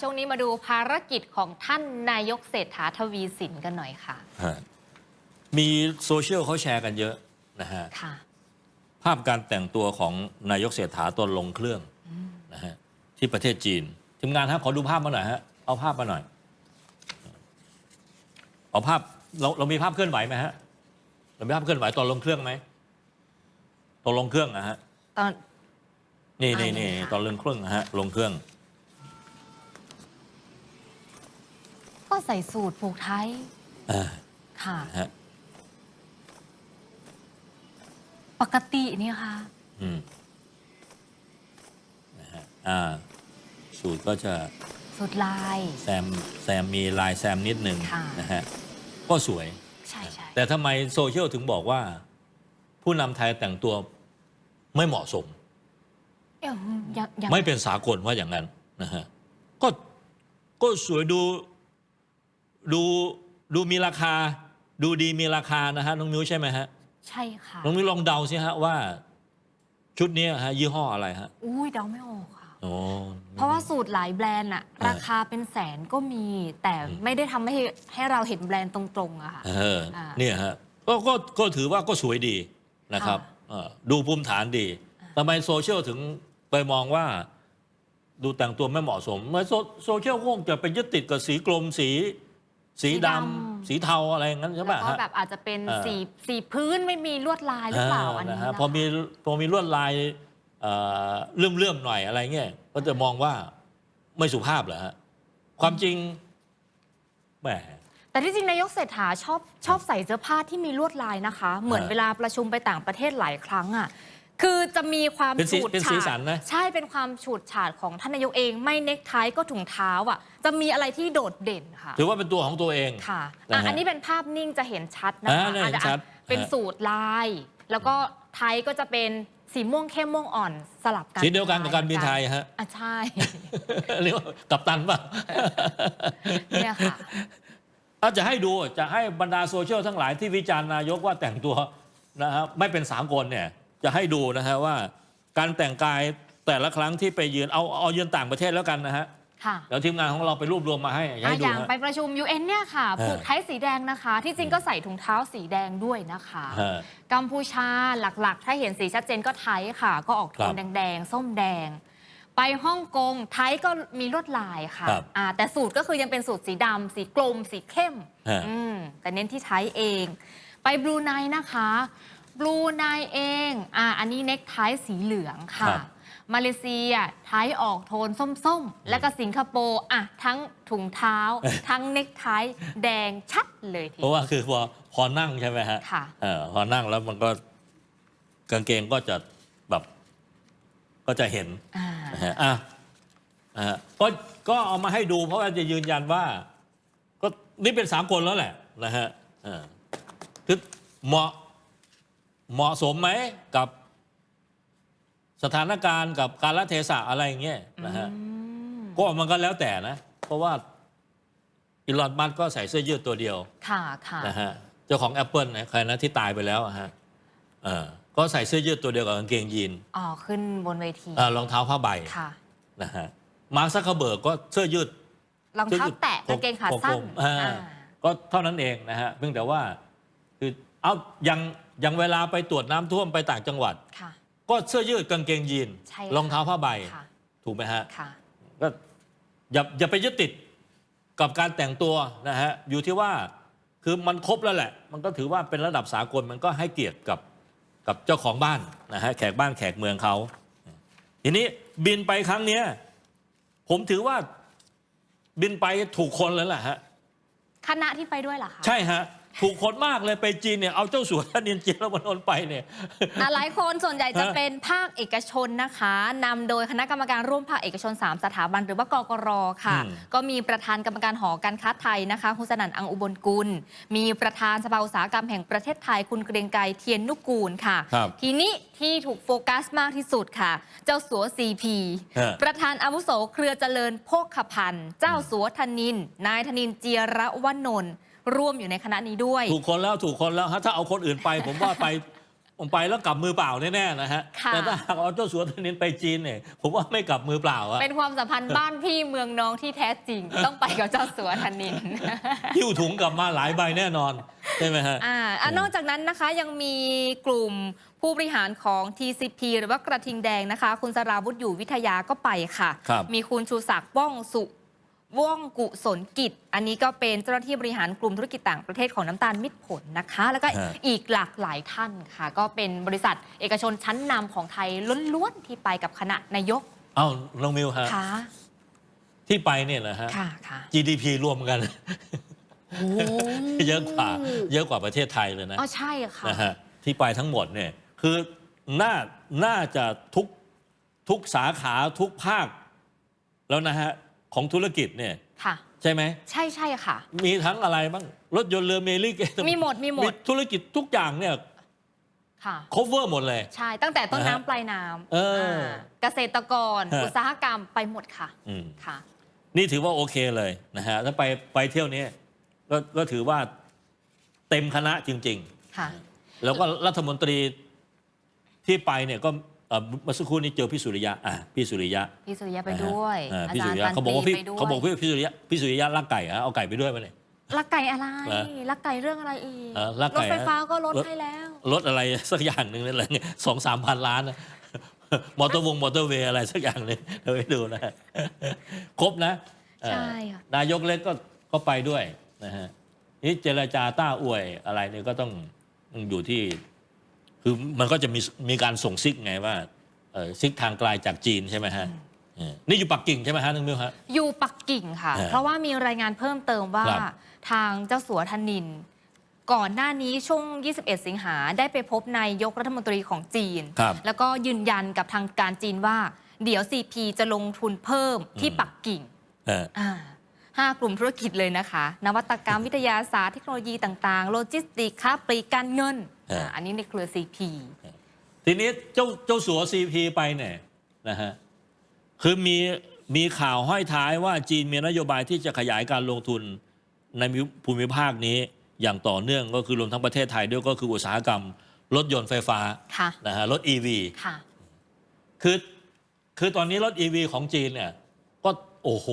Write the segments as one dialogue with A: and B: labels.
A: ช่วงนี้มาดูภารกิจของท่านนายกเศรษฐาทวีสินกันหน่อยค่ะ
B: ฮะมีโซเชียลเขาแชร์กันเยอะนะฮะ
A: ค่ะ
B: ภาพการแต่งตัวของนายกเศรษฐาตอนลงเครื่องนะฮะที่ประเทศจีนทีมงานฮะขอดูภาพมาหน่อยฮะเอาภาพมาหน่อย เอาภาพเราเรามีภาพเคลื่อนไหวไหมฮะเรามีภาพเคลื่อนไหวตอนลงเครื่องไหมตอนลงเครื่องนะฮะ
A: ตอน
B: นี่
A: อ่า
B: นี่
A: นี่
B: นี่
A: ค่ะ
B: ตอนลงเครื่องนะฮะลงเครื่อง
A: ก็ใส่สูตรผูกไทย
B: อ่า
A: ค่ะ
B: นะฮะ
A: ปกติเนี่ยค่ะ
B: อืมนะฮะอ่าสูตรก็จะ
A: สูตรลาย
B: แซมแซมมีลายแซมนิดหนึ่ง
A: ค่ะ
B: นะฮะก็สวย
A: ใช่ใช่
B: แต่ทำไมโซเชียลถึงบอกว่า ผู้นำไทยแต่งตัวไม่เหมาะสม
A: เอ้ยยังยัง
B: ไม่เป็นสากลว่าอย่างนั้นนะฮะก็ก็สวยดู ดูดูมีราคา ดูดีมีราคานะฮะน้องมิ้วใช่ไหมฮะ
A: ใช่ค่ะ
B: น้องมิ้วลองเดาสิฮะว่า ชุดนี้ฮะยี่ห้ออะไรฮะ
A: อุ้ยเดาไม่ออกค่ะ
B: โอ้
A: เพราะว่าสูตรหลายแบรนด์อะ
B: อ่า
A: ราคาเป็นแสนก็มี แต่
B: อืม
A: ไม่ได้ทำให้ให้เราเห็นแบรนด์ตรงๆอะค่ะ
B: เออ
A: อ่า
B: เนี่ยฮะก็ก็ก็ถือว่าก็สวยดีนะครับ
A: ค่ะ
B: เออดูภูมิฐานดีทำไมโซเชียลถึงไปมองว่า ดูแต่งตัวไม่เหมาะสมเมื่อโซโซเชียลคงจะไปยึดติดกับสีกลมสี สีดำสีเทาอะไรอย่างนั้นใช่ไหม
A: แล้วก็
B: ฮะ
A: แบบอาจจะเป็น
B: เออ
A: สีสีพื้นไม่มีลวดลายหรือเปล่าอันนี้
B: นะ
A: นะ
B: ฮะ
A: คะ
B: พอมีพอมีลวดลายเอ่อเลื่อมเลื่อมๆหน่อยอะไรเงี้ยก็จะมองว่าไม่สุภาพเหรอฮะความจริงแหม
A: แต่ที่จริงนายกเศรษฐาชอบชอบใส่เสื้อผ้าที่มีลวดลายนะคะ เหมือน
B: เออ
A: เวลาประชุมไปต่างประเทศหลายครั้งอะ คือจะมีความ
B: เป็นสี
A: ฉูด
B: เป็นสี
A: ฉาด
B: สันนะ
A: ใช่เป็นความฉูดฉาดของท่านนายกเอง ไม่เน็กไทก็ถุงเท้าอะ จะมีอะไรที่โดดเด่นค่ะ
B: ถือว่าเป็นตัวของตัวเอง
A: ค่ะ
B: นะ
A: อะ
B: ฮะ
A: อันนี้เป็นภาพนิ่งจะเห็นชัดนะคะ
B: อ่าเนี่ยเห็น
A: อาจจะ
B: ชัด
A: เป็น
B: ฮะ
A: สูตรลาย แล้วก็ไทยก็จะเป็นสีม่วงเข้มม่วงอ่อนสลับกัน
B: สีเดียวกันกับการบินไทยฮะ
A: อะใช่
B: เรียกว่ากัปตันป่ะ
A: เนี่ยค่ะ
B: อาจะให้ดูจะให้บรรดาโซเชียลทั้งหลายที่วิจารณ์นายกว่าแต่งตัวนะครับไม่เป็นสากลเนี่ย จะให้ดูนะฮะว่า การแต่งกายแต่ละครั้งที่ไปยืนเอาเอายืนต่างประเทศแล้วกันนะฮะ
A: ค่ะ
B: เดี๋ยวทีมงานของเราไปรวบรวมมาให้
A: อะ
B: ให้ดู
A: อย่าง
B: ฮะ
A: ไปประชุม UN เนี่ยค่ะ
B: เออ
A: ผูกไทยสีแดงนะคะ ที่จริงก็ใส่ถุงเท้าสีแดงด้วยนะคะ
B: ฮะ
A: กัมพูชาหลักๆ ถ้าเห็นสีชัดเจนก็ไทยค่ะ ก็ออกโท
B: ครั
A: น
B: บ
A: แดงๆ ส้มแดง ไปฮ่องกงไทยก็มีลวดลายค่ะ
B: ครับ
A: อ่าแต่สูตรก็คือยังเป็นสูตรสีดำสีกลม สีเข้ม
B: ฮะ
A: อืมแต่เน้นที่ไทยเอง ไปบรูไนนะคะ บรูไนเองอ่าอันนี้เน็กไทสีเหลืองค่ะ
B: ครับ
A: มาเลเซียไทยออกโทนส้มๆ แล้วก็สิงคโปร์อะทั้งถุงเท้าทั้งเน็กไทแดงชัดเลยที
B: เพราะว่าคือพอพอนั่งใช่ไหมฮะ
A: ค่ะ
B: เออพอนั่งแล้วมันก็กางเกงก็จะแบบก็จะเห็น
A: อ่า
B: นะฮะอะอะก็ก็เอามาให้ดูเพราะว่าจะยืนยันว่า ก็นี่เป็นสามคนแล้วแหละนะฮะอ่าคือเหมาะ เหมาะสมไหมกับสถานการณ์กับการละเทศะอะไรอย่างเงี้ยนะฮะ
A: อืม
B: ก็มันก็แล้วแต่นะ เพราะว่าอีลอนมัสก์ก็ใส่เสื้อยืดตัวเดียว
A: ค่ะค่ะ
B: นะฮะเจ้าของ Apple นะใครนะที่ตายไปแล้วอะฮะเออก็ใส่เสื้อยืดตัวเดียวกับกางเกงยีน
A: อ๋อขึ้นบนเวที
B: อ่ารองเท้าผ้าใบ
A: ค่ะ
B: นะฮะมาร์คซักเคอร์เบิร์กก็เสื้อยืด
A: รองเท้าแตะกางเกงขาสั้น
B: ผมอ่า
A: อ่า
B: ก็เท่านั้นเองนะฮะเพียงแต่ว่าคือเอายัง ยังเวลาไปตรวจน้ำท่วมไปต่างจังหวัด
A: ค่ะ
B: ก็เสื้อยืดกางเกงยีน
A: ใช่ค่ะ
B: รองเท้าผ้าใบ
A: ค่ะ
B: ถูกไหมฮะ
A: ค่ะ
B: ก็อย่าอย่าไปยึดติดกับการแต่งตัวนะฮะอยู่ที่ว่าคือมันครบแล้วแหละ มันก็ถือว่าเป็นระดับสากลมันก็ให้เกียรติกับกับเจ้าของบ้านนะฮะแขกบ้านแขกเมืองเขาทีนี้บินไปครั้งเนี้ยผมถือว่าบินไปถูกคนแล้วแหละฮะ
A: คณะที่ไปด้วยเหรอคะ
B: ใช่ฮะ ถูกคนมากเลยไปจีนเนี่ยเอาเจ้าสัวท่านเนียนเจียรวนนท์ไปเนี่ย
A: อะหลายคนส่วนใหญ่จะ
B: ฮะ
A: เป็นภาคเอกชนนะคะนำโดยคณะกรรมการร่วมภาคเอกชน 3 สถาบันหรือว่ากกรค่ะ
B: อืม
A: ก็มีประธานกรรมการหอการค้าไทยนะคะคุณสนั่นอังอุบลกุล มีประธานสภาอุตสาหกรรมแห่งประเทศไทยคุณเกรียงไกรเทียนนุกูลค่ะ
B: ครับ
A: ทีนี้ที่ถูกโฟกัสมากที่สุดค่ะ เจ้าสัว CP
B: ฮะ
A: ประธานอาวุโสเครือเจริญโภคพันธ์ เจ้าสัวธนิน นายธนินเจียระวนนท์ ร่วมอยู่ในคณะนี้ด้วย
B: ถูกคนแล้วถูกคนแล้วฮะถ้าเอาคนอื่นไป ผมว่าไปผมไปแล้วกลับมือเปล่าแน่ๆนะฮะ
A: ค่ะ
B: แต่ถ้าหากเอาเจ้าสัวธนินไปจีนเนี่ยผมว่าไม่กลับมือเปล่าอะ
A: เป็นความสัมพันธ์บ้านพี่เมืองน้องที่แท้จริง ต้องไปกับเจ้าสัวธนิน
B: หิ้วถุงกลับมาหลายใบแน่นอนใช่ไหมฮะ
A: อ่าอะนอกจากนั้นนะคะยังมีกลุ่มผู้บริหารของ TCP หรือว่ากระทิงแดงนะคะ คุณสราวุฒิอยู่วิทยาก็ไปค่ะ
B: ครับ
A: มีคุณชูศักดิ์ว่องสุ ว่องกุศลกิจ อันนี้ก็เป็นเจ้าหน้าที่บริหารกลุ่มธุรกิจต่างประเทศของน้ำตาลมิตรผลนะคะ แล้วก็
B: ฮะ
A: อีกหลากหลายท่านค่ะ ก็เป็นบริษัทเอกชนชั้นนำของไทยล้วนๆที่ไปกับคณะนายก
B: เอ้าน้องมิวฮะ
A: ค่ะ
B: ที่ไปเนี่ยนะฮะ
A: ค่ะค่ะ
B: GDP รวมกัน
A: โอ้
B: เยอะกว่า เยอะกว่าประเทศไทยเลยนะ
A: อ๋อใช่ค่ะ
B: นะฮะที่ไปทั้งหมดเนี่ยคือน่าน่าจะทุกทุกสาขาทุกภาคแล้วนะฮะ ของธุรกิจเนี่ย
A: ค่ะ
B: ใช่ไหม
A: ใช่ใช่ค่ะ
B: มีทั้งอะไรบ้าง รถยนต์เรือเมลิก
A: มีหมดมีหมด
B: ธุรกิจทุกอย่างเนี่ย
A: ค่ะ
B: cover หมดเลย
A: ใช่ ตั้งแต่ต้น
B: นะฮะ
A: น้ำปลายน้ำ
B: เอออ่า
A: เกษตรกร
B: ฮะ
A: อุตสาหกรรมไปหมดค่ะ
B: อืม
A: ค่ะ
B: นี่ถือว่าโอเคเลยนะฮะถ้าไปไปเที่ยวนี้ก็ก็ถือว่าเต็มคณะจริง
A: ค่ะ
B: ๆแล้วก็รัฐมนตรีที่ไปเนี่ยก็ เอ่อเมื่อสักครู่นี้เจอพี่สุริยะอะพี่สุริยะ
A: พี่สุริยะไปด้วย
B: อ่า
A: อา
B: พี่
A: จา
B: สุ
A: ร
B: ริ
A: ย์
B: ยะ
A: ตัน
B: เขาบอกว่า
A: ตี
B: พี่
A: ไปด้วย
B: เขาบอกพี่พี่สุริยะพี่สุริยะรักไก่อะเอาไก่ไปด้วยไหมเนี่ย
A: ลักไก่อะไร
B: เหรอ
A: ลักไก่เรื่องอะไรอีก
B: เออลัก
A: ร
B: ไก่
A: ถไฟฟ้าก็ลด
B: รถ
A: ให้แล้ว
B: รถอะไรสักอย่างหนึ่งนั่นแหละสองสามพันล้านนะมอเตอร์วงมอเตอร์เวย์อะไรสักอย่างหนึ่งเดี๋ยวไปดูนะ ครบนะเอ่อ
A: ใช่ค่ะ
B: นายกเล็กก็ก็ไปด้วยนะฮะนี่เจรจาต้าอวยอะไรเนี่ยก็ต้องอยู่ที่ คือมันก็จะมีมีการส่งซิกไงว่าเอ่อซิกทางไกลจากจีนใช่ไหมฮะเออนี่อยู่ปักกิ่งใช่ไหมฮะน้องมิวฮะ
A: อยู่ปักกิ่งค่ะ
B: เออ
A: เพราะว่ามีรายงานเพิ่มเติมว่า
B: ครับ
A: ทางเจ้าสัวธนิน ก่อนหน้านี้ช่วง 21 สิงหาได้ไปพบนายกรัฐมนตรีของจีน
B: ครับ
A: แล้วก็ยืนยันกับทางการจีนว่า เดี๋ยว CP จะลงทุนเพิ่มที่
B: อืม
A: ปักกิ่ง
B: เออ
A: อ่าห้ากลุ่มธุรกิจเลยนะคะ นวัตกรรมวิทยาศาสตร์เทคโนโลยีต่างๆ โลจิสติกส์ค้าปลีกการเงิน
B: เอออ่า
A: อันนี้ในเครือ CP
B: ทีนี้เจ้าเจ้าสัวซีพีไปเนี่ยนะฮะคือมีมีข่าวห้อยท้ายว่าจีนมีนโยบายที่จะขยายการลงทุนในภูมิภาคนี้อย่างต่อเนื่องก็คือรวมทั้งประเทศไทยด้วยก็คืออุตสาหกรรม รถยนต์ไฟฟ้า
A: ค่ะ
B: นะฮะรถ EV
A: ค่ะ
B: คือคือตอนนี้รถ EV ของจีนเนี่ยก็โอ้โห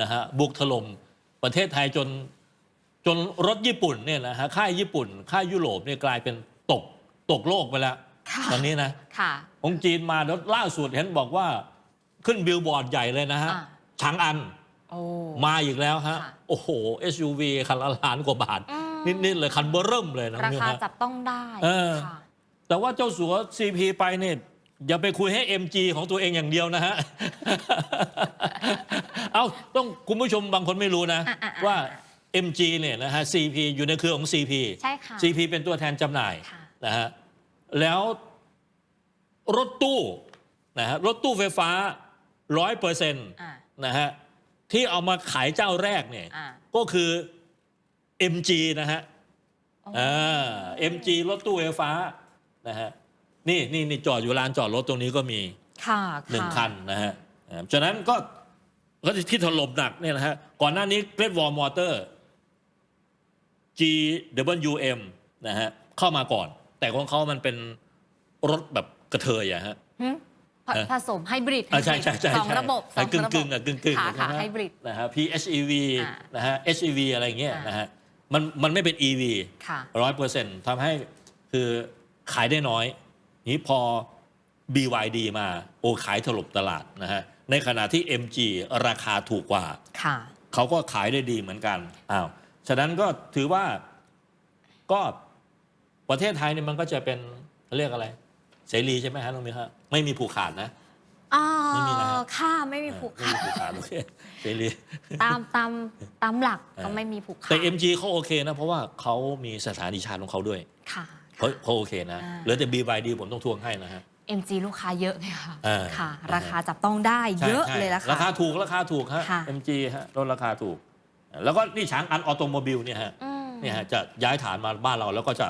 B: นะฮะบุกถล่มประเทศไทยจน จนรถญี่ปุ่นเนี่ยนะฮะค่ายญี่ปุ่น ค่ายยุโรปเนี่ยกลายเป็นตกตกโลกไปแล้ว
A: ค่ะ
B: ตอนนี้นะ
A: ค่ะ
B: ของจีนมาแล้วล่าสุดเห็นบอกว่าขึ้นบิลบอร์ดใหญ่เลยนะฮะ
A: อ่า
B: ฉางอัน
A: โอ้
B: มาอีกแล้วฮะ
A: ค่ะ
B: โอ้โห SUV คันละล้านกว่าบาท
A: อืม
B: นิด ๆ เลยคันเบอร์เริ่มเลยนะ
A: รา
B: เนี่ย
A: คา
B: ฮะ
A: จับต้องได้
B: เออ
A: ค่ะ
B: แต่ว่าเจ้าสัว CP ไปเนี่ยอย่าไปคุยให้ MG ของตัวเองอย่างเดียวนะฮะ เอาต้องคุณผู้ชมบางคนไม่รู้นะ
A: อะอะอะ
B: ว่า MG เนี่ยนะฮะ CP อยู่ในเครือของ CP
A: ใช่ค่ะ
B: CP เป็นตัวแทนจำหน่าย
A: ค่ะ
B: นะฮะแล้วรถตู้นะฮะรถตู้ไฟฟ้าร้อยเปอร์เซ็นต์
A: อ่า
B: นะฮะที่เอามาขายเจ้าแรกเนี่ย
A: อ่า
B: ก็คือ MG นะฮะ
A: โอ้
B: อ่า MG รถตู้ไฟฟ้านะฮะนี่นี่นี่จอดอยู่ลานจอดรถตรงนี้ก็มี
A: ค่ะ
B: หนึ่งคันนะฮะอ่าฉะนั้นก็ก็ที่ถล่มหนักเนี่ยนะฮะ ก่อนหน้านี้เกรดวอลมอเตอร์ GWM นะฮะเข้ามาก่อน แต่ของเขามันเป็นรถแบบกระเทยอะฮะ
A: หึผ
B: เออ
A: ผสมไฮบริด
B: อ่าใช่ใช่ใช่
A: สองระบบสอง
B: กึ่ง
A: ระ
B: กึ่
A: บบ
B: งอะกึ่งกึ่ง
A: ค่ะค่ะ
B: นะฮะ
A: ไฮบริด
B: นะฮะ PHEV
A: อ่า
B: นะฮะ HEV อะไรเงี้ย
A: อ่าน
B: นะฮะมันมันไม่เป็น EV
A: ค่ะ
B: ร้อยเปอร์เซ็นต์ทำให้คือขายได้น้อย นี้พอ BYD มาโอ้ขายถล่มตลาดนะฮะในขณะที่ MG ราคาถูกกว่า
A: ค่ะ
B: เขาก็ขายได้ดีเหมือนกันอ้าว ฉะนั้นก็ถือว่าก็ประเทศไทยเนี่ยมันก็จะเป็นเรียกอะไร เสรีใช่ไหมฮะน้องมิวฮะไม่มีผูกขาดนะ
A: อ่า
B: ไม่มีนะฮะ
A: ค่ะไม่มีผูก
B: ไม่
A: ขา
B: มี
A: ด
B: ผูกขาดโอเคเสรี
A: ตามตามตามหลัก
B: เออ
A: ก็ไม่มีผูกขาด
B: แต่ MG เขาโอเคนะ เพราะว่าเขามีสถานีชาร์จของเขาด้วย
A: ค่ะ
B: เขาเขาโอเคนะ
A: อ่า
B: เหลือแต่ BYD ผมต้องทวงให้นะฮะ
A: MG ลูกค้าเยอะไงค่ะ
B: เออ
A: ค่ะ
B: นะฮะ
A: ราคาจับต้องได้
B: ใช่
A: เยอะ
B: ใช่
A: เลยละ
B: รา
A: ค่ะ
B: คาถูกราคาถูกฮะ
A: ค่ะ
B: MG ฮะลดราคาถูก แล้วก็นี่ช้างอันออโตโมบิลเนี่ยฮะ
A: อืม
B: เนี่ยฮะจะย้ายฐานมาบ้านเราแล้วก็จะ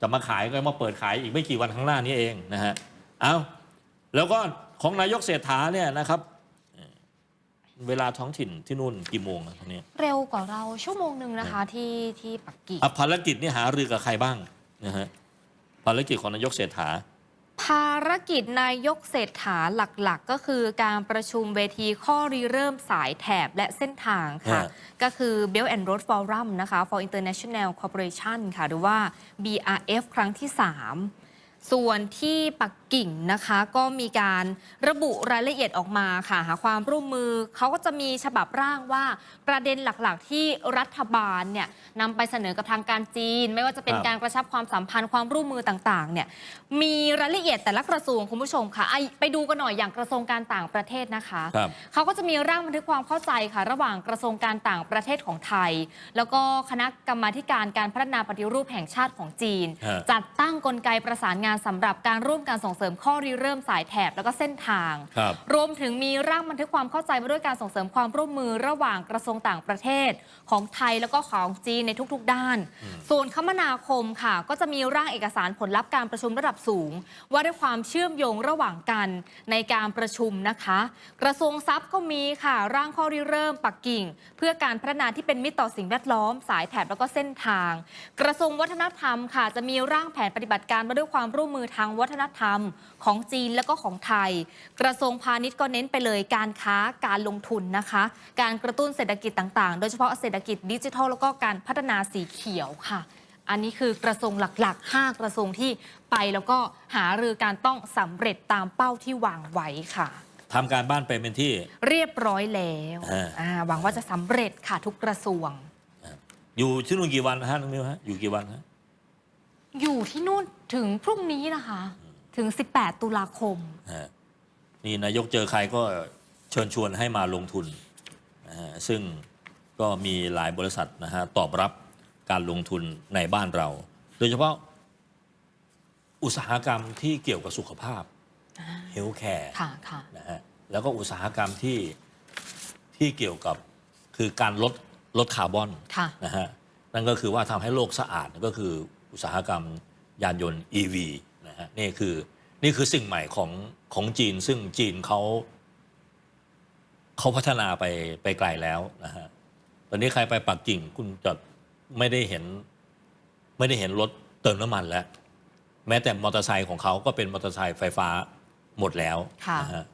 B: จะมาขายก็มาเปิดขายอีกไม่กี่วันข้างหน้านี้เองนะฮะเอาแล้วก็ของนายกเศรษฐาเนี่ยนะครับเอ่อเวลาท้องถิ่นที่นู่นกี่โมงอะตรงนี้
A: เร็วกว่าเราชั่วโมงหนึ่งนะคะที่ที่ปักกิ่ง
B: อะภารกิจนี่หารือกับใครบ้างนะฮะภารกิจของนายกเศรษฐา
A: ภารกิจนายกเศรษฐาหลักๆ ก็คือการประชุมเวทีข้อริเริ่มสายแถบและเส้นทางค่ะ
B: ฮะ
A: ก็คือ Belt and Road Forum นะคะ for International Cooperation ค่ะ หรือว่า BRF ครั้งที่ 3 ส่วนที่ปัก กิ่งนะคะ ก็มีการระบุรายละเอียดออกมาค่ะหาความร่วมมือเขาก็จะมีฉบับร่างว่าประเด็นหลักๆ ที่รัฐบาลเนี่ยนำไปเสนอกับทางการจีน ไม่ว่าจะเป็น
B: ครับ
A: การกระชับความสัมพันธ์ความร่วมมือต่างๆเนี่ยมีรายละเอียดแต่ละกระทรวงคุณผู้ชมค่ะไอไปดูกันหน่อยอย่างกระทรวงการต่างประเทศนะคะ
B: ครับ
A: เขาก็จะมีร่างบันทึกความเข้าใจค่ะ ระหว่างกระทรวงการต่างประเทศของไทย แล้วก็คณะกรรมาธิการการพัฒนาปฏิรูปแห่งชาติของจีน
B: ฮะ
A: จัดตั้งกลไกประสานงานสำหรับการร่วมการส่งเสริมข้อริเริ่มสายแถบแล้วก็เส้นทาง
B: ครับ
A: รวมถึงมีร่างบันทึกความเข้าใจมาด้วยการส่งเสริมความร่วมมือระหว่างกระทรวงต่างประเทศ ของไทยแล้วก็ของจีนในทุกๆ ด้าน ส่วนคมนาคมค่ะ ก็จะมีร่างเอกสารผลลัพธ์การประชุมระดับสูง ว่าด้วยความเชื่อมโยงระหว่างกันในการประชุมนะคะ กระทรวงทรัพย์ก็มีค่ะร่างข้อริเริ่มปักกิ่ง เพื่อการพัฒนาที่เป็นมิตรต่อสิ่งแวดล้อม สายแถบแล้วก็เส้นทาง กระทรวงวัฒนธรรมค่ะ จะมีร่างแผนปฏิบัติการมาด้วยความร่วมมือทางวัฒนธรรมของจีนและก็ของไทย กระทรวงพาณิชย์ก็เน้นไปเลยการค้าการลงทุนนะคะ การกระตุ้นเศรษฐกิจต่างๆ โดยเฉพาะเศรษฐกิจดิจิทัลแล้วก็การพัฒนาสีเขียวค่ะ อันนี้คือกระทรวงหลักๆ 5 กระทรวงที่ไปแล้วก็หารือการต้องสำเร็จตามเป้าที่วางไว้ค่ะ
B: ทำการบ้านไปเป็นที่
A: เรียบร้อยแล้ว
B: อ่า
A: อ่าหวังว่าจะสำเร็จค่ะทุกกระทรวง
B: อยู่ที่นู่นกี่วันนะฮะน้องมิวฮะอยู่กี่วันฮะ
A: อยู่ที่นู่นถึงพรุ่งนี้นะคะ ถึง 18 ตุลาคม
B: ฮะนี่นายกเจอใครก็เชิญชวนให้มาลงทุนนะฮะซึ่งก็มีหลายบริษัทนะฮะตอบรับการลงทุนในบ้านเรา โดยเฉพาะอุตสาหกรรมที่เกี่ยวกับสุขภาพเฮลท์แคร์
A: ค่ะค่ะ
B: นะฮะแล้วก็อุตสาหกรรมที่ที่เกี่ยวกับคือการลดลดคาร์บอน
A: ค่ะ
B: นะฮะนั่นก็คือว่าทำให้โลกสะอาดก็คืออุตสาหกรรมยานยนต์ EV นะฮะนี่คือนี่คือสิ่งใหม่ของของจีน ซึ่งจีนเขาเขาพัฒนาไปไปไกลแล้วนะฮะตอนนี้ใครไปปักกิ่งคุณจะไม่ได้เห็น ไม่ได้เห็นรถเติมน้ำมันแล้ว แม้แต่มอเตอร์ไซค์ของเขาก็เป็นมอเตอร์ไซค์ไฟฟ้าหมดแล้ว
A: ค่ะ
B: นะฮะ